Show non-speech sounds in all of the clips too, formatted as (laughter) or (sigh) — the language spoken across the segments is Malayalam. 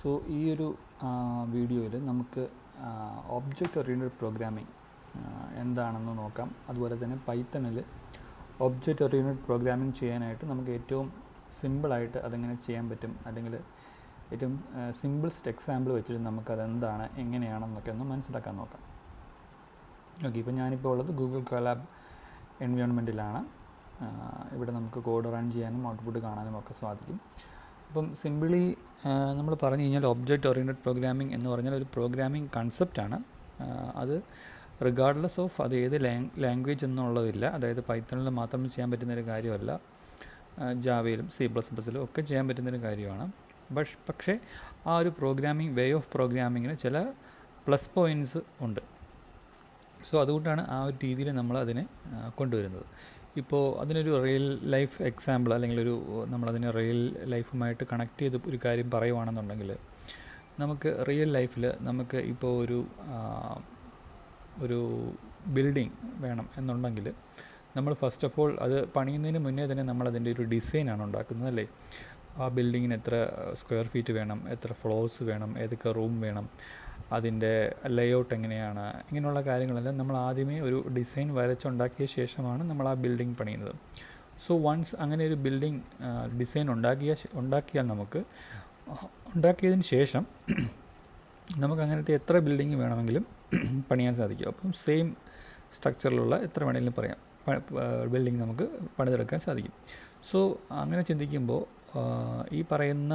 സോ ഈ ഒരു വീഡിയോയിൽ നമുക്ക് ഒബ്ജക്റ്റ് ഓറിയന്റഡ് പ്രോഗ്രാമിംഗ് എന്താണെന്ന് നോക്കാം. അതുപോലെ തന്നെ പൈത്തണിൽ ഒബ്ജക്റ്റ് ഓറിയന്റഡ് പ്രോഗ്രാമിംഗ് ചെയ്യാനായിട്ട് നമുക്ക് ഏറ്റവും സിമ്പിളായിട്ട് അതെങ്ങനെ ചെയ്യാൻ പറ്റും? അല്ലെങ്കിൽ ഏറ്റവും സിമ്പിൾസ്റ്റ് എക്സാമ്പിൾ വെച്ചിട്ട് നമുക്കത് എന്താണ് എങ്ങനെയാണെന്നൊക്കെ ഒന്ന് മനസ്സിലാക്കാൻ നോക്കാം. ഓക്കെ ഇപ്പോൾ ഞാനിപ്പോൾ ഉള്ളത് ഗൂഗിൾ കൊലാബ് എൻവയോൺമെന്റിലാണ് ഇവിടെ നമുക്ക് കോഡ് റൺ ചെയ്യാനും ഔട്ട്പുട്ട് കാണാനും ഒക്കെ സാധിക്കും അപ്പം സിമ്പിളി നമ്മൾ പറഞ്ഞു കഴിഞ്ഞാൽ ഒബ്ജക്റ്റ് ഓറിയന്റഡ് പ്രോഗ്രാമിംഗ് എന്ന് പറഞ്ഞാൽ ഒരു പ്രോഗ്രാമിംഗ് കൺസെപ്റ്റാണ് അത് റിഗാർഡ്ലെസ് ഓഫ് അത് ഏത് ലാംഗ്വേജ് എന്നുള്ളതില്ല. അതായത് പൈത്തണിൽ മാത്രം ചെയ്യാൻ പറ്റുന്ന ഒരു കാര്യമല്ല ജാവയിലും സി പ്ലസ് പ്ലസിലും ഒക്കെ ചെയ്യാൻ പറ്റുന്നൊരു കാര്യമാണ്. ബഷ് പക്ഷേ ആ ഒരു പ്രോഗ്രാമിംഗ് വേ ഓഫ് പ്രോഗ്രാമിങ്ങിന് ചില പ്ലസ് പോയിന്റ്സ് ഉണ്ട്. സോ അതുകൊണ്ടാണ് ആ ഒരു രീതിയിൽ നമ്മൾ അതിനെ കൊണ്ടുവരുന്നത്. ഇപ്പോൾ അതിനൊരു റിയൽ ലൈഫ് എക്സാമ്പിൾ അല്ലെങ്കിൽ ഒരു നമ്മളതിനെ റിയൽ ലൈഫുമായിട്ട് കണക്ട് ചെയ്ത് ഒരു കാര്യം പറയുവാണെന്നുണ്ടെങ്കിൽ നമുക്ക് റിയൽ ലൈഫിൽ നമുക്ക് ഇപ്പോൾ ഒരു ഒരു ബിൽഡിംഗ് വേണം എന്നുണ്ടെങ്കിൽ നമ്മൾ ഫസ്റ്റ് ഓഫ് ഓൾ അത് പണിയുന്നതിന് മുന്നേ തന്നെ നമ്മളതിന്റെ ഒരു ഡിസൈനാണ് ഉണ്ടാക്കുന്നത് അല്ലേ? ആ ബിൽഡിങ്ങിന് എത്ര സ്ക്വയർ ഫീറ്റ് വേണം എത്ര ഫ്ലോഴ്സ് വേണം ഏതൊക്കെ റൂം വേണം അതിന്റെ ലേഔട്ട് എങ്ങനെയാണ് ഇങ്ങനെയുള്ള കാര്യങ്ങളെല്ലാം നമ്മൾ ആദ്യമേ ഒരു ഡിസൈൻ വരച്ചുണ്ടാക്കിയ ശേഷമാണ് നമ്മൾ ആ ബിൽഡിംഗ് പണിയുന്നത്. സോ വൺസ് അങ്ങനെ ഒരു ബിൽഡിംഗ് ഡിസൈൻ ഉണ്ടാക്കിയ ഉണ്ടാക്കിയാൽ നമുക്ക് ഉണ്ടാക്കിയതിന് ശേഷം (clears throat) നമുക്ക് അങ്ങനത്തെ എത്ര ബിൽഡിംഗ് വേണമെങ്കിലും (clears throat) പണിയാൻ സാധിക്കും. അപ്പം സെയിം സ്ട്രക്ചറിലുള്ള എത്ര വേണമെങ്കിലും പറയാം. ബിൽഡിംഗ് നമുക്ക് പണിതെടുക്കാൻ സാധിക്കും. സോ അങ്ങനെ ചിന്തിക്കുമ്പോൾ ഈ പറയുന്ന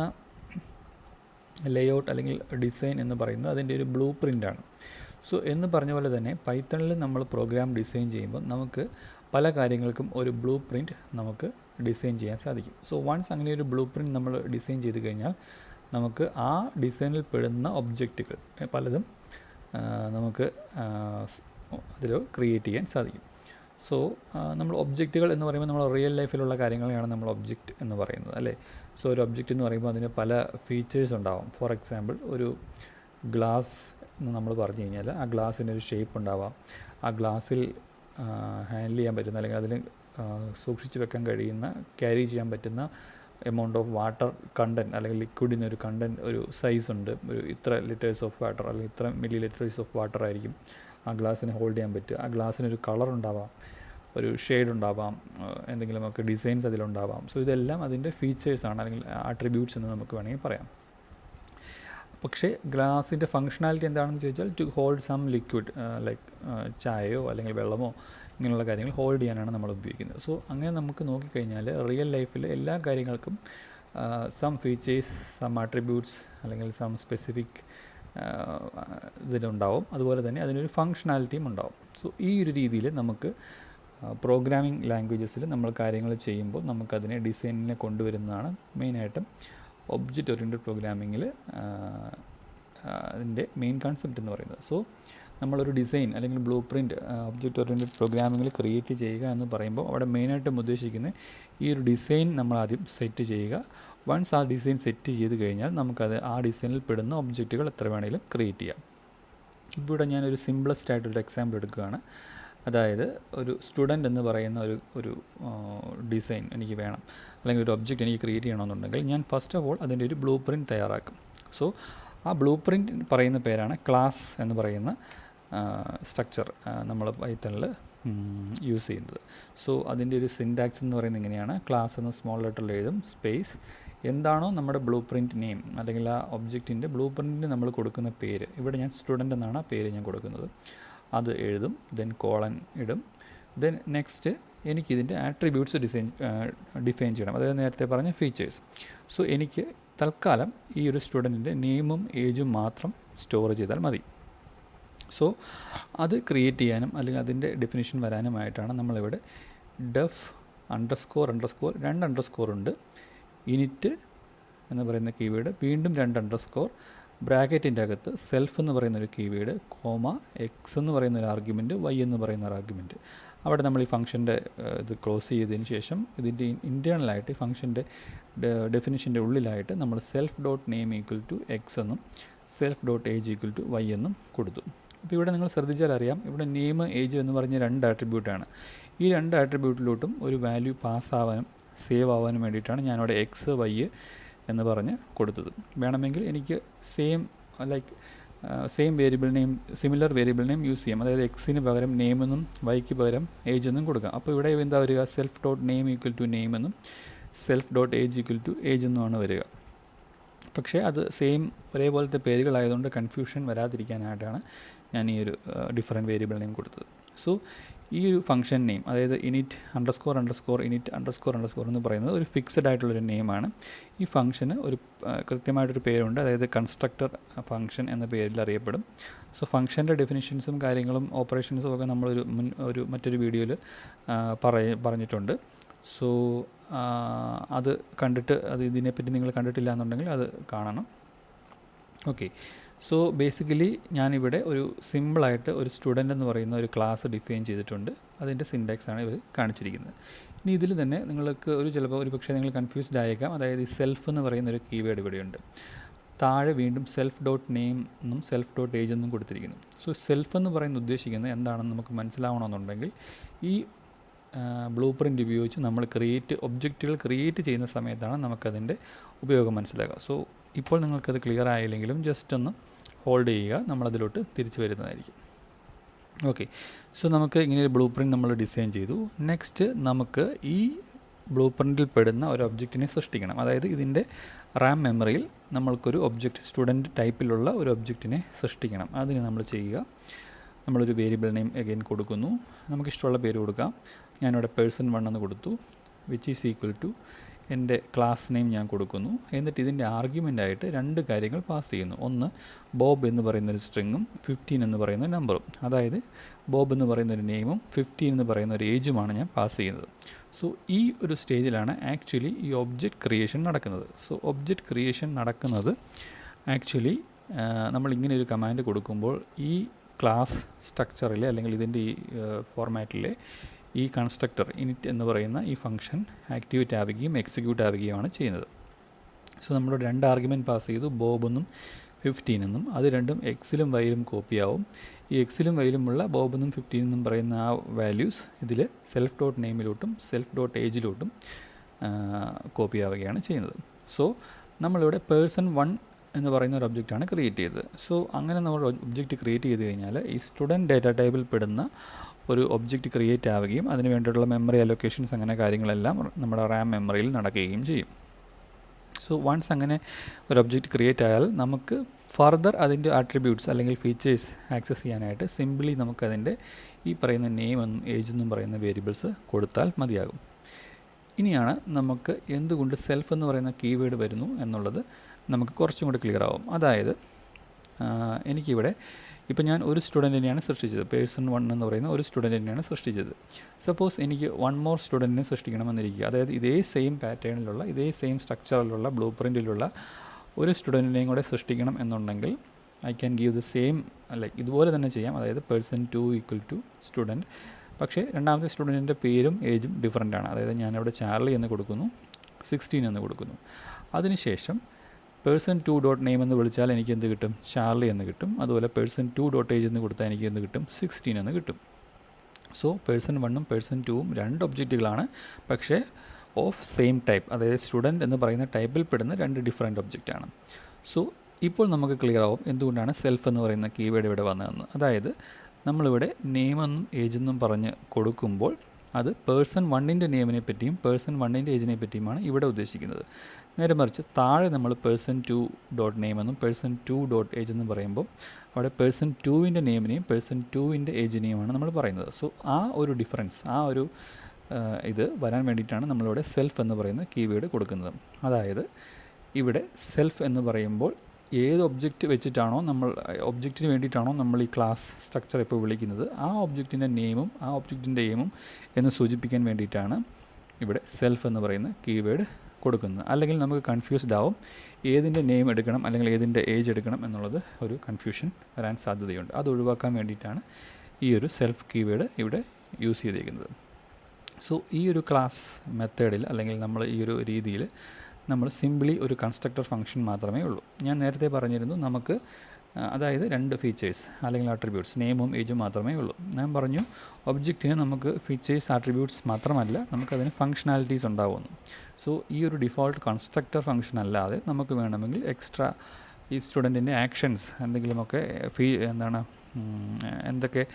ലേഔട്ട് അല്ലെങ്കിൽ ഡിസൈൻ എന്ന് പറയുന്നത് അതിന്റെ ഒരു ബ്ലൂ പ്രിന്റാണ് സോ എന്ന് പറഞ്ഞ പോലെ തന്നെ പൈത്തണിൽ നമ്മൾ പ്രോഗ്രാം ഡിസൈൻ ചെയ്യുമ്പോൾ നമുക്ക് പല കാര്യങ്ങൾക്കും ഒരു ബ്ലൂ പ്രിന്റ് നമുക്ക് ഡിസൈൻ ചെയ്യാൻ സാധിക്കും. സോ വൺസ് അങ്ങനെ ഒരു ബ്ലൂ പ്രിന്റ് നമ്മൾ ഡിസൈൻ ചെയ്ത് കഴിഞ്ഞാൽ നമുക്ക് ആ ഡിസൈനിൽ പെടുന്ന ഒബ്ജക്റ്റുകൾ പലതും നമുക്ക് അതിൽ ക്രിയേറ്റ് ചെയ്യാൻ സാധിക്കും. സോ നമ്മൾ ഒബ്ജക്റ്റുകൾ എന്ന് പറയുമ്പോൾ നമ്മൾ റിയൽ ലൈഫിലുള്ള കാര്യങ്ങളെയാണ് നമ്മൾ ഒബ്ജക്റ്റ് എന്ന് പറയുന്നത് അല്ലേ? സോ ഒരു ഒബ്ജക്റ്റ് എന്ന് പറയുമ്പോൾ അതിന് പല ഫീച്ചേഴ്സ് ഉണ്ടാവും. ഫോർ എക്സാമ്പിൾ ഒരു ഗ്ലാസ് എന്ന് നമ്മൾ പറഞ്ഞു കഴിഞ്ഞാൽ ആ ഗ്ലാസ്സിന് ഒരു ഷേപ്പ് ഉണ്ടാവാം. ആ ഗ്ലാസ്സിൽ ഹാൻഡിൽ ചെയ്യാൻ പറ്റുന്ന അല്ലെങ്കിൽ അതിന് സൂക്ഷിച്ച് വെക്കാൻ കഴിയുന്ന ക്യാരി ചെയ്യാൻ പറ്റുന്ന എമൗണ്ട് ഓഫ് വാട്ടർ കണ്ടന്റ് അല്ലെങ്കിൽ ലിക്വിഡിന് ഒരു കണ്ടന്റ് ഒരു സൈസ് ഉണ്ട്. ഒരു ഇത്ര ലിറ്റേഴ്സ് ഓഫ് വാട്ടർ അല്ലെങ്കിൽ ഇത്ര മില്ലി ലിറ്റേഴ്സ് ഓഫ് വാട്ടർ ആയിരിക്കും. ആ ഗ്ലാസ്സിന് ഹോൾഡ് ചെയ്യാൻ പറ്റുക. ആ ഗ്ലാസ്സിനൊരു കളർ ഉണ്ടാവാം. ഒരു ഷെയ്ഡ് ഉണ്ടാവാം. എന്തെങ്കിലുമൊക്കെ ഡിസൈൻസ് അതിലുണ്ടാവാം. സോ ഇതെല്ലാം അതിന്റെ ഫീച്ചേഴ്സാണ് അല്ലെങ്കിൽ ആട്രിബ്യൂട്ട്സ് എന്ന് നമുക്ക് വേണമെങ്കിൽ പറയാം. പക്ഷേ ഗ്ലാസിന്റെ ഫങ്ഷണാലിറ്റി എന്താണെന്ന് ചോദിച്ചാൽ to hold some liquid like ചായയോ അല്ലെങ്കിൽ വെള്ളമോ ഇങ്ങനെയുള്ള കാര്യങ്ങൾ ഹോൾഡ് ചെയ്യാനാണ് നമ്മൾ ഉപയോഗിക്കുന്നത്. സോ അങ്ങനെ നമുക്ക് നോക്കിക്കഴിഞ്ഞാൽ റിയൽ ലൈഫിൽ എല്ലാ കാര്യങ്ങൾക്കും സം ഫീച്ചേഴ്സ് സം ആട്രിബ്യൂട്ട്സ് അല്ലെങ്കിൽ സം സ്പെസിഫിക് ഇതിലുണ്ടാവും. അതുപോലെ തന്നെ അതിനൊരു ഫങ്ഷണാലിറ്റിയും ഉണ്ടാവും. സോ ഈ ഒരു രീതിയിൽ നമുക്ക് പ്രോഗ്രാമിംഗ് ലാംഗ്വേജസിൽ നമ്മൾ കാര്യങ്ങൾ ചെയ്യുമ്പോൾ നമുക്കതിനെ ഡിസൈനിനെ കൊണ്ടുവരുന്നതാണ് മെയിനായിട്ടും ഒബ്ജക്റ്റ് ഓറിയന്റഡ് പ്രോഗ്രാമിങ്ങിൽ അതിന്റെ മെയിൻ കൺസെപ്റ്റ് എന്ന് പറയുന്നത്. സോ നമ്മളൊരു ഡിസൈൻ അല്ലെങ്കിൽ ബ്ലൂ പ്രിന്റ് ഒബ്ജക്റ്റ് ഓറിയന്റഡ് പ്രോഗ്രാമിങ്ങിൽ ക്രിയേറ്റ് ചെയ്യുക എന്ന് പറയുമ്പോൾ അവിടെ മെയിനായിട്ടും ഉദ്ദേശിക്കുന്നത് ഈ ഒരു ഡിസൈൻ നമ്മൾ ആദ്യം സെറ്റ് ചെയ്യുക. വൺസ് ആ ഡിസൈൻ സെറ്റ് ചെയ്ത് കഴിഞ്ഞാൽ നമുക്കത് ആ ഡിസൈനിൽ പെടുന്ന ഒബ്ജക്റ്റുകൾ എത്ര വേണമെങ്കിലും ക്രിയേറ്റ് ചെയ്യാം. ഇവിടെ ഞാനൊരു സിംപ്ലസ്റ്റ് ആയിട്ടൊരു എക്സാമ്പിൾ എടുക്കുകയാണ്. അതായത് ഒരു സ്റ്റുഡന്റ് എന്ന് പറയുന്ന ഒരു ഒരു ഡിസൈൻ എനിക്ക് വേണം. അല്ലെങ്കിൽ ഒരു ഒബ്ജക്റ്റ് എനിക്ക് ക്രിയേറ്റ് ചെയ്യണമെന്നുണ്ടെങ്കിൽ ഞാൻ ഫസ്റ്റ് ഓഫ് ഓൾ അതിന്റെ ഒരു ബ്ലൂ പ്രിന്റ് തയ്യാറാക്കും. സോ ആ ബ്ലൂ പ്രിന്റ് പറയുന്ന പേരാണ് ക്ലാസ് എന്ന് പറയുന്ന സ്ട്രക്ചർ നമ്മൾ പൈത്തണിൽ യൂസ് ചെയ്യുന്നത്. സോ അതിന്റെ ഒരു സിന്റാക്സ് എന്ന് പറയുന്നത് എങ്ങനെയാണ് ക്ലാസ് എന്ന് സ്മോൾ ലെറ്ററിൽ എഴുതും. സ്പേസ് എന്താണോ നമ്മുടെ ബ്ലൂ പ്രിന്റ് നെയിം അല്ലെങ്കിൽ ആ ഒബ്ജക്റ്റിന്റെ ബ്ലൂ പ്രിന്റിന് നമ്മൾ കൊടുക്കുന്ന പേര്. ഇവിടെ ഞാൻ സ്റ്റുഡന്റ് എന്നാണ് ആ പേര് ഞാൻ കൊടുക്കുന്നത്. അത് എഴുതും ദെൻ കോളൻ ഇടും. ദെൻ നെക്സ്റ്റ് എനിക്കിതിന്റെ ആട്രിബ്യൂട്ട്സ് ഡിസൈൻ ഡിഫൈൻ ചെയ്യണം. അതായത് നേരത്തെ പറഞ്ഞ ഫീച്ചേഴ്സ് സോ എനിക്ക് തൽക്കാലം ഈ ഒരു സ്റ്റുഡന്റിന്റെ നെയിമും ഏജും മാത്രം സ്റ്റോർ ചെയ്താൽ മതി. സോ അത് ക്രിയേറ്റ് ചെയ്യാനും അല്ലെങ്കിൽ അതിന്റെ ഡെഫിനിഷൻ വരാനുമായിട്ടാണ് നമ്മളിവിടെ def under underscore underscore രണ്ട് അണ്ടർസ്കോർ ഉണ്ട്. ഇനിറ്റ് എന്ന് പറയുന്ന കീവേഡ് വീണ്ടും രണ്ട് അണ്ടർസ്കോർ ബ്രാക്കറ്റിന്റെ അകത്ത് സെൽഫ് എന്ന് പറയുന്ന ഒരു കീവേഡ് കോമ എക്സ് എന്ന് പറയുന്ന ഒരു ആർഗ്യുമെന്റ് വൈ എന്ന് പറയുന്ന ഒരു ആർഗ്യുമെന്റ് അവിടെ നമ്മൾ ഈ ഫംഗ്ഷന്റെ ഇത് ക്ലോസ് ചെയ്തതിന് ശേഷം ഇതിന്റെ ഇന്റേണലായിട്ട് ഈ ഫംഗ്ഷന്റെ ഡെഫിനിഷന്റെ ഉള്ളിലായിട്ട് നമ്മൾ self dot name equal to X എന്നും self dot age equal to Y എന്നും കൊടുത്തു. അപ്പോൾ ഇവിടെ നിങ്ങൾ ശ്രദ്ധിച്ചാൽ അറിയാം ഇവിടെ നെയിം ഏജ് എന്ന് പറഞ്ഞ രണ്ട് ആട്രിബ്യൂട്ടാണ് ഈ രണ്ട് ആട്രിബ്യൂട്ടിലോട്ടും ഒരു വാല്യൂ പാസ് ആവാനും സേവ് ആവാനും വേണ്ടിയിട്ടാണ് ഞാനിവിടെ എക്സ് വൈ എന്ന് പറഞ്ഞ് കൊടുത്തത്. വേണമെങ്കിൽ എനിക്ക് same like same variable name similar variable name use ചെയ്യാം. അതായത് എക്സിന് പകരം നെയിം എന്നും വൈക്ക് പകരം ഏജ് എന്നും കൊടുക്കാം. അപ്പോൾ ഇവിടെ എന്താ വരിക? Self dot name equal to name എന്നും self dot age equal to age എന്നുമാണ് വരിക. പക്ഷേ അത് സെയിം ഒരേപോലത്തെ പേരുകളായതുകൊണ്ട് കൺഫ്യൂഷൻ വരാതിരിക്കാനായിട്ടാണ് ഞാൻ ഈ ഒരു ഡിഫറെന്റ് വേരിയബിൾ നെയിം കൊടുത്തത്. സോ ഈ ഒരു ഫംഗ്ഷൻ നെയിം അതായത് init underscore underscore init underscore underscore എന്ന് പറയുന്നത് ഒരു ഫിക്സഡ് ആയിട്ടുള്ളൊരു നെയിമാണ് ഈ ഫംഗ്ഷന് ഒരു കൃത്യമായിട്ടൊരു പേരുണ്ട്. അതായത് കൺസ്ട്രക്ടർ ഫംഗ്ഷൻ എന്ന പേരിൽ അറിയപ്പെടും. സോ ഫംഗ്ഷന്റെ ഡെഫിനിഷൻസും കാര്യങ്ങളും ഓപ്പറേഷൻസും ഒക്കെ നമ്മളൊരു മുൻ ഒരു മറ്റൊരു വീഡിയോയിൽ പറയ പറഞ്ഞിട്ടുണ്ട്. സോ അത് കണ്ടിട്ട് അത് ഇതിനെപ്പറ്റി നിങ്ങൾ കണ്ടിട്ടില്ല എന്നുണ്ടെങ്കിൽ അത് കാണണം. ഓക്കെ സോ ബേസിക്കലി ഞാനിവിടെ ഒരു സിമ്പിളായിട്ട് ഒരു സ്റ്റുഡന്റ് എന്ന് പറയുന്ന ഒരു ക്ലാസ് ഡിഫൈൻ ചെയ്തിട്ടുണ്ട്. അതിന്റെ ആണ് ഇവർ കാണിച്ചിരിക്കുന്നത്. ഇനി ഇതിൽ തന്നെ നിങ്ങൾക്ക് ഒരു ചിലപ്പോൾ ഒരു പക്ഷേ നിങ്ങൾ കൺഫ്യൂസ്ഡ് ആയേക്കാം. അതായത് ഈ സെൽഫ് എന്ന് പറയുന്ന ഒരു കീവേഡ് ഇവിടെയുണ്ട് താഴെ വീണ്ടും സെൽഫ് ഡോട്ട് നെയിം എന്നും സെൽഫ് ഡോട്ട് ഏജ് എന്നും കൊടുത്തിരിക്കുന്നു. സോ സെൽഫ് എന്ന് പറയുന്ന ഉദ്ദേശിക്കുന്നത് എന്താണെന്ന് നമുക്ക് മനസ്സിലാവണമെന്നുണ്ടെങ്കിൽ ഈ ബ്ലൂ പ്രിന്റ് ഉപയോഗിച്ച് നമ്മൾ ക്രിയേറ്റ് ഒബ്ജക്റ്റുകൾ ക്രിയേറ്റ് ചെയ്യുന്ന സമയത്താണ് നമുക്കതിന്റെ ഉപയോഗം മനസ്സിലാക്കുക സോ ഇപ്പോൾ നിങ്ങൾക്കത് ക്ലിയർ ആയില്ലെങ്കിലും ജസ്റ്റ് ഒന്ന് ഹോൾഡ് ചെയ്യുക നമ്മളതിലോട്ട് തിരിച്ചു വരുന്നതായിരിക്കും. ഓക്കെ സോ നമുക്ക് ഇങ്ങനെ ഒരു ബ്ലൂ പ്രിന്റ് നമ്മൾ ഡിസൈൻ ചെയ്തു. നെക്സ്റ്റ് നമുക്ക് ഈ ബ്ലൂ പ്രിന്റിൽ പെടുന്ന ഒരു ഒബ്ജക്റ്റിനെ സൃഷ്ടിക്കണം. അതായത് ഇതിന്റെ റാം മെമ്മറിയിൽ നമ്മൾക്കൊരു ഒബ്ജക്റ്റ് സ്റ്റുഡന്റ് ടൈപ്പിലുള്ള ഒരു ഒബ്ജക്റ്റിനെ സൃഷ്ടിക്കണം. അതിന് നമ്മൾ ചെയ്യുക. നമ്മളൊരു വേരിയബിൾ നെയിം അഗെയിൻ കൊടുക്കുന്നു. നമുക്കിഷ്ടമുള്ള പേര് കൊടുക്കാം. ഞാനിവിടെ പേഴ്സൺ വൺ എന്ന് കൊടുത്തു വിച്ച് ഈസ് ഈക്വൽ ടു എന്റെ ക്ലാസ് നെയിം ഞാൻ കൊടുക്കുന്നു. എന്നിട്ട് ഇതിന്റെ ആർഗ്യുമെന്റ് ആയിട്ട് രണ്ട് കാര്യങ്ങൾ പാസ് ചെയ്യുന്നു. ഒന്ന് ബോബ് എന്ന് പറയുന്ന ഒരു സ്ട്രിങ്ങും ഫിഫ്റ്റീൻ എന്ന് പറയുന്ന നമ്പറും അതായത് ബോബ് എന്ന് പറയുന്ന ഒരു നെയിമും ഫിഫ്റ്റീൻ എന്ന് പറയുന്ന ഒരു ഏജുമാണ് ഞാൻ പാസ് ചെയ്യുന്നത്. സോ ഈ ഒരു സ്റ്റേജിലാണ് ആക്ച്വലി ഈ ഒബ്ജക്റ്റ് ക്രിയേഷൻ നടക്കുന്നത്. സോ ഒബ്ജക്റ്റ് ക്രിയേഷൻ നടക്കുന്നത് ആക്ച്വലി നമ്മൾ ഇങ്ങനെ ഒരു കമാൻഡ് കൊടുക്കുമ്പോൾ ഈ ക്ലാസ് സ്ട്രക്ചറിലെ അല്ലെങ്കിൽ ഇതിന്റെ ഈ ഫോർമാറ്റിലെ ഈ കൺസ്ട്രക്ടർ ഇനിറ്റ് എന്ന് പറയുന്ന ഈ ഫംഗ്ഷൻ ആക്ടിവേറ്റ് ആവുകയും എക്സിക്യൂട്ട് ആവുകയുമാണ് ചെയ്യുന്നത്. സോ നമ്മൾ രണ്ട് ആർഗ്യുമെന്റ് പാസ് ചെയ്തു. ബോബ് എന്നും ഫിഫ്റ്റീൻ എന്നും. അത് രണ്ടും എക്സിലും വൈയിലും കോപ്പിയാവും ഈ എക്സിലും വൈയിലുമുള്ള ബോബ് എന്നും ഫിഫ്റ്റീൻ എന്നും പറയുന്ന ആ വാല്യൂസ് ഇതിൽ സെൽഫ് ഡോട്ട് നെയിമിലോട്ടും സെൽഫ് ഡോട്ട് ഏജിലോട്ടും കോപ്പി ആവുകയാണ് ചെയ്യുന്നത്. സോ നമ്മളിവിടെ പേഴ്സൺ വൺ എന്ന് പറയുന്ന ഒരു ഒബ്ജക്റ്റാണ് ക്രിയേറ്റ് ചെയ്തത്. സോ അങ്ങനെ നമ്മൾ ഒബ്ജക്റ്റ് ക്രിയേറ്റ് ചെയ്ത് കഴിഞ്ഞാൽ ഈ സ്റ്റുഡന്റ് ഡേറ്റ ടൈപ്പിൽ പെടുന്ന ഒരു ഒബ്ജക്റ്റ് ക്രിയേറ്റ് ആവുകയും അതിന് വേണ്ടിയിട്ടുള്ള മെമ്മറി അലൊക്കേഷൻസ് അങ്ങനെ കാര്യങ്ങളെല്ലാം നമ്മുടെ റാം മെമ്മറിയിൽ നടക്കുകയും ചെയ്യും. സോ വൺസ് അങ്ങനെ ഒരു ഒബ്ജക്റ്റ് ക്രിയേറ്റ് ആയാൽ നമുക്ക് ഫർദർ അതിന്റെ ആട്രിബ്യൂട്ട്സ് അല്ലെങ്കിൽ ഫീച്ചേഴ്സ് ആക്സസ് ചെയ്യാനായിട്ട് സിംപിളി നമുക്കതിന്റെ ഈ പറയുന്ന നെയിം എന്നും ഏജ് എന്നും പറയുന്ന വേരിയബിൾസ് കൊടുത്താൽ മതിയാകും. ഇനിയാണ് നമുക്ക് എന്തുകൊണ്ട് സെൽഫ് എന്ന് പറയുന്ന കീവേഡ് വരുന്നു എന്നുള്ളത് നമുക്ക് കുറച്ചും കൂടി ക്ലിയർ ആവും. അതായത് എനിക്കിവിടെ ഇപ്പോൾ ഞാൻ ഒരു സ്റ്റുഡന്റിനെയാണ് സൃഷ്ടിച്ചത്. പേഴ്സൺ വൺ എന്ന് പറയുന്ന ഒരു സ്റ്റുഡന്റിനെയാണ് സൃഷ്ടിച്ചത്. സപ്പോസ് എനിക്ക് വൺ മോർ സ്റ്റുഡന്റിനെ സൃഷ്ടിക്കണമെന്നിരിക്കുക. അതായത് ഇതേ സെയിം പാറ്റേണിലുള്ള ഇതേ സെയിം സ്ട്രക്ചറിലുള്ള ബ്ലൂ പ്രിന്റിലുള്ള ഒരു സ്റ്റുഡന്റിനെയും കൂടെ സൃഷ്ടിക്കണം എന്നുണ്ടെങ്കിൽ I can give the same like ഇതുപോലെ തന്നെ ചെയ്യാം. അതായത് person two equal to student പക്ഷേ രണ്ടാമത്തെ സ്റ്റുഡന്റിന്റെ പേരും ഏജും ഡിഫറന്റ് ആണ്. അതായത് ഞാനിവിടെ ചാർലി എന്ന് കൊടുക്കുന്നു സിക്സ്റ്റീൻ എന്ന് കൊടുക്കുന്നു. അതിനുശേഷം പേഴ്സൺ ടു ഡോട്ട് നെയിം എന്ന് വിളിച്ചാൽ എനിക്ക് എന്ത് കിട്ടും? ഷാർലി എന്ന് കിട്ടും. അതുപോലെ പേഴ്സൺ ടു ഡോട്ട് ഏജ് എന്ന് കൊടുത്താൽ എനിക്ക് എന്ത് കിട്ടും? സിക്സ്റ്റീൻ എന്ന് കിട്ടും. സോ പേഴ്സൺ വണ്ണും പേഴ്സൺ ടുവും രണ്ട് ഒബ്ജക്റ്റുകളാണ് പക്ഷേ ഓഫ് സെയിം ടൈപ്പ് അതായത് സ്റ്റുഡന്റ് എന്ന് പറയുന്ന ടൈപ്പിൽ പെടുന്ന രണ്ട് ഡിഫറെന്റ് ഒബ്ജക്റ്റാണ് സോ ഇപ്പോൾ നമുക്ക് ക്ലിയർ ആവും എന്തുകൊണ്ടാണ് സെൽഫ് എന്ന് പറയുന്ന കീവേഡ് ഇവിടെ വന്നതെന്ന്. അതായത് നമ്മളിവിടെ നെയിമെന്നും ഏജെന്നും പറഞ്ഞ് കൊടുക്കുമ്പോൾ അത് പേഴ്സൺ വണ്ണിന്റെ നെയിമിനെ പറ്റിയും പേഴ്സൺ വണ്ണിന്റെ ഏജിനെ പറ്റിയുമാണ് ഇവിടെ ഉദ്ദേശിക്കുന്നത്. നേരെ മറിച്ച് താഴെ നമ്മൾ പേഴ്സൺ ടു ഡോട്ട് നെയിം എന്നും പേഴ്സൺ ടു ഡോട്ട് ഏജ് എന്നും പറയുമ്പോൾ അവിടെ പേഴ്സൺ ടുവിന്റെ നെയിമിനെയും പേഴ്സൺ ടുവിന്റെ ഏജിനെയുമാണ് നമ്മൾ പറയുന്നത്. സോ ആ ഒരു ഡിഫറൻസ് ആ ഒരു ഇത് വരാൻ വേണ്ടിയിട്ടാണ് നമ്മളിവിടെ സെൽഫ് എന്ന് പറയുന്ന കീവേഡ് കൊടുക്കുന്നത്. അതായത് ഇവിടെ സെൽഫ് എന്ന് പറയുമ്പോൾ ഏത് ഒബ്ജക്റ്റ് വെച്ചിട്ടാണോ നമ്മൾ ഒബ്ജക്റ്റിന് വേണ്ടിയിട്ടാണോ നമ്മൾ ഈ ക്ലാസ് സ്ട്രക്ചർ ഇപ്പോൾ വിളിക്കുന്നത്. ആ ഒബ്ജക്റ്റിന്റെ നെയിമും ആ ഒബ്ജക്റ്റിന്റെ എയിമും എന്ന് സൂചിപ്പിക്കാൻ വേണ്ടിയിട്ടാണ് ഇവിടെ സെൽഫ് എന്ന് പറയുന്ന കീവേഡ് കൊടുക്കുന്നത്. അല്ലെങ്കിൽ നമുക്ക് കൺഫ്യൂസ്ഡ് ആവും. ഏതിന്റെ നെയിം എടുക്കണം അല്ലെങ്കിൽ ഏതിന്റെ ഏജ് എടുക്കണം എന്നുള്ളത് ഒരു കൺഫ്യൂഷൻ വരാൻ സാധ്യതയുണ്ട്. അത് ഒഴിവാക്കാൻ വേണ്ടിയിട്ടാണ് ഈ ഒരു സെൽഫ് കീവേഡ് ഇവിടെ യൂസ് ചെയ്തിരിക്കുന്നത്. സോ ഈ ഒരു ക്ലാസ് മെത്തേഡിൽ അല്ലെങ്കിൽ നമ്മൾ ഈ ഒരു രീതിയിൽ നമ്മൾ സിംപ്ലി ഒരു കൺസ്ട്രക്ടർ ഫംഗ്ഷൻ മാത്രമേ ഉള്ളൂ. ഞാൻ നേരത്തെ പറഞ്ഞിരുന്നു നമുക്ക് അതായത് രണ്ട് ഫീച്ചേഴ്സ് അല്ലെങ്കിൽ ആട്രിബ്യൂട്ട്സ് നെയിമും ഏജും മാത്രമേ ഉള്ളൂ. ഞാൻ പറഞ്ഞു ഒബ്ജക്റ്റിന് നമുക്ക് ഫീച്ചേഴ്സ് ആട്രിബ്യൂട്ട്സ് മാത്രമല്ല നമുക്കതിന് ഫംഗ്ഷനാലിറ്റീസ് ഉണ്ടാവുന്നു. സോ ഈ ഒരു ഡിഫോൾട്ട് കൺസ്ട്രക്ടർ ഫംഗ്ഷൻ അല്ലാതെ നമുക്ക് വേണമെങ്കിൽ എക്സ്ട്രാ ഈ സ്റ്റുഡന്റിന്റെ ആക്ഷൻസ് എന്തെങ്കിലുമൊക്കെ ഫീ എന്താണ് എന്തൊക്കെ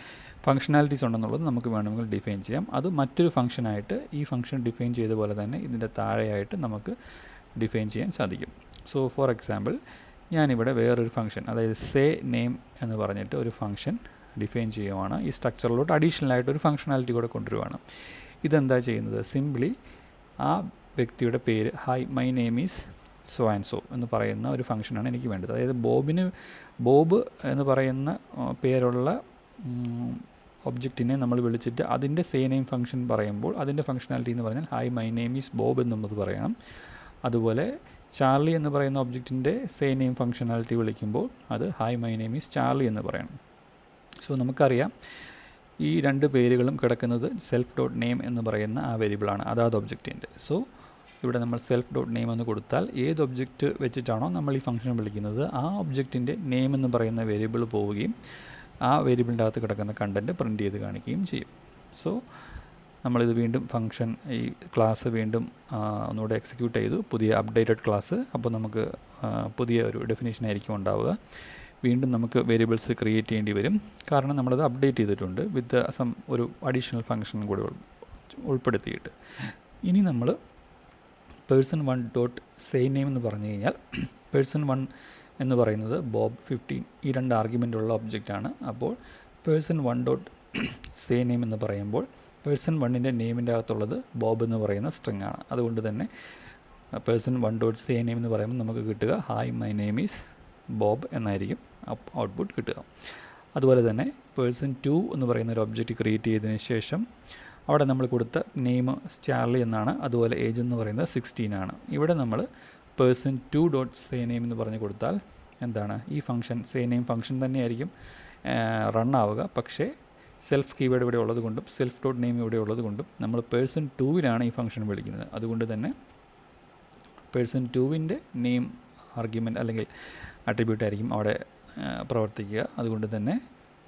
ഫംഗ്ഷനാലിറ്റീസ് ഉണ്ടെന്നുള്ളത് നമുക്ക് വേണമെങ്കിൽ ഡിഫൈൻ ചെയ്യാം. അത് മറ്റൊരു ഫംഗ്ഷനായിട്ട് ഈ ഫംഗ്ഷൻ ഡിഫൈൻ ചെയ്ത പോലെ തന്നെ ഇതിന്റെ താഴെയായിട്ട് നമുക്ക് ഡിഫൈൻ ചെയ്യാൻ സാധിക്കും. സോ ഫോർ എക്സാമ്പിൾ ഞാനിവിടെ വേറൊരു ഫംഗ്ഷൻ അതായത് സേ നെയിം എന്ന് പറഞ്ഞിട്ട് ഒരു ഫംഗ്ഷൻ ഡിഫൈൻ ചെയ്യുവാണ്. ഈ സ്ട്രക്ചറിലോട്ട് അഡീഷണൽ ആയിട്ട് ഒരു ഫംഗ്ഷനാലിറ്റി കൂടെ കൊണ്ടുവരുവാണ്. ഇതെന്താ ചെയ്യുന്നത്? സിംപ്ലി ആ വ്യക്തിയുടെ പേര് hi my name is so and so എന്ന് പറയുന്ന ഒരു ഫംഗ്ഷനാണ് എനിക്ക് വേണ്ടത്. അതായത് ബോബിന് ബോബ് എന്ന് പറയുന്ന പേരുള്ള ഒബ്ജക്റ്റിനെ നമ്മൾ വിളിച്ചിട്ട് അതിന്റെ സേ നെയിം ഫംഗ്ഷൻ പറയുമ്പോൾ അതിന്റെ ഫംഗ്ഷനാലിറ്റി എന്ന് പറഞ്ഞാൽ hi my name is Bob എന്നുള്ളത് പറയണം. അതുപോലെ ചാർലി എന്ന് പറയുന്ന ഒബ്ജക്റ്റിന്റെ സേ നെയിം ഫംഗ്ഷനാലിറ്റി വിളിക്കുമ്പോൾ അത് hi my name is Charlie എന്ന് പറയണം. സോ നമുക്കറിയാം ഈ രണ്ട് പേരുകളും കിടക്കുന്നത് സെൽഫ് ഡോട്ട് നെയിം എന്ന് പറയുന്ന ആ വേരിയബിളാണ് അതാത് ഒബ്ജക്റ്റിന്റെ സോ ഇവിടെ നമ്മൾ സെൽഫ് ഡോട്ട് നെയിം എന്ന് കൊടുത്താൽ ഏത് ഒബ്ജക്റ്റ് വെച്ചിട്ടാണോ നമ്മൾ ഈ ഫംഗ്ഷൻ വിളിക്കുന്നത് ആ ഒബ്ജക്റ്റിന്റെ നെയിം എന്ന് പറയുന്ന വേരിയബിൾ പോവുകയും ആ വേരിയബിളിന്റെ അകത്ത് കിടക്കുന്ന കണ്ടന്റ് പ്രിന്റ് ചെയ്ത് കാണിക്കുകയും ചെയ്യും. സോ നമ്മളിത് വീണ്ടും ഫംഗ്ഷൻ ഈ ക്ലാസ് വീണ്ടും ഒന്നുകൂടെ എക്സിക്യൂട്ട് ചെയ്തു. പുതിയ അപ്ഡേറ്റഡ് ക്ലാസ് അപ്പോൾ നമുക്ക് പുതിയ ഒരു ഡെഫിനേഷൻ ആയിരിക്കും ഉണ്ടാവുക. വീണ്ടും നമുക്ക് വേരിയബിൾസ് ക്രിയേറ്റ് ചെയ്യേണ്ടി വരും. കാരണം നമ്മളത് അപ്ഡേറ്റ് ചെയ്തിട്ടുണ്ട് വിത്ത് സം ഒരു അഡീഷണൽ ഫംഗ്ഷൻ കൂടി ഉൾപ്പെടുത്തിയിട്ട്. ഇനി നമ്മൾ person one dot say name എന്ന് പറഞ്ഞു കഴിഞ്ഞാൽ പേഴ്സൺ വൺ എന്ന് പറയുന്നത് ബോബ് ഫിഫ്റ്റീൻ ഈ രണ്ട് ആർഗ്യുമെന്റ് ഉള്ള ഒബ്ജക്റ്റാണ് അപ്പോൾ person one dot say name എന്ന് പറയുമ്പോൾ പേഴ്സൺ വണ്ണിന്റെ നെയിമിന്റെ അകത്തുള്ളത് ബോബ് എന്ന് പറയുന്ന സ്ട്രിങ് ആണ് അതുകൊണ്ട് തന്നെ person one dot say name എന്ന് പറയുമ്പോൾ നമുക്ക് കിട്ടുക hi my name is Bob എന്നായിരിക്കും ഔട്ട്പുട്ട് കിട്ടുക. അതുപോലെ തന്നെ പേഴ്സൺ ടു എന്ന് പറയുന്ന ഒരു ഒബ്ജക്റ്റ് ക്രിയേറ്റ് ചെയ്തതിന് ശേഷം അവിടെ നമ്മൾ കൊടുത്ത നെയിം സ്റ്റാർലി എന്നാണ്. അതുപോലെ ഏജ് എന്ന് പറയുന്നത് സിക്സ്റ്റീൻ ആണ്. ഇവിടെ നമ്മൾ person two dot say name എന്ന് പറഞ്ഞ് കൊടുത്താൽ എന്താണ്? ഈ ഫംഗ്ഷൻ സേ നെയിം ഫംഗ്ഷൻ തന്നെയായിരിക്കും റണ്ണാവുക പക്ഷേ സെൽഫ് കീവേഡ് ഇവിടെ ഉള്ളത് കൊണ്ടും സെൽഫ് ഡോട്ട് നെയിം ഇവിടെ ഉള്ളത് കൊണ്ടും നമ്മൾ പേഴ്സൺ ടൂവിലാണ് ഈ ഫംഗ്ഷൻ വിളിക്കുന്നത്. അതുകൊണ്ട് തന്നെ പേഴ്സൺ ടൂവിന്റെ നെയിം ആർഗ്യുമെന്റ് അല്ലെങ്കിൽ അട്രിബ്യൂട്ട് ആയിരിക്കും അവിടെ പ്രവർത്തിക്കുക. അതുകൊണ്ട് തന്നെ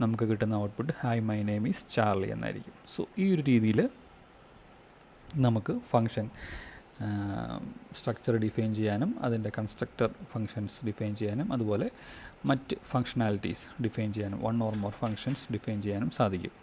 നമുക്ക് കിട്ടുന്ന output hi my name is Charlie എന്നായിരിക്കും. സോ ഈ ഒരു രീതിയിൽ നമുക്ക് ഫങ്ഷൻ സ്ട്രക്ചർ ഡിഫൈൻ ചെയ്യാനും അതിന്റെ കൺസ്ട്രക്ടർ ഫങ്ഷൻസ് ഡിഫൈൻ ചെയ്യാനും അതുപോലെ മറ്റ് ഫങ്ഷണാലിറ്റീസ് ഡിഫൈൻ ചെയ്യാനും one or more functions define ചെയ്യാനും സാധിക്കും.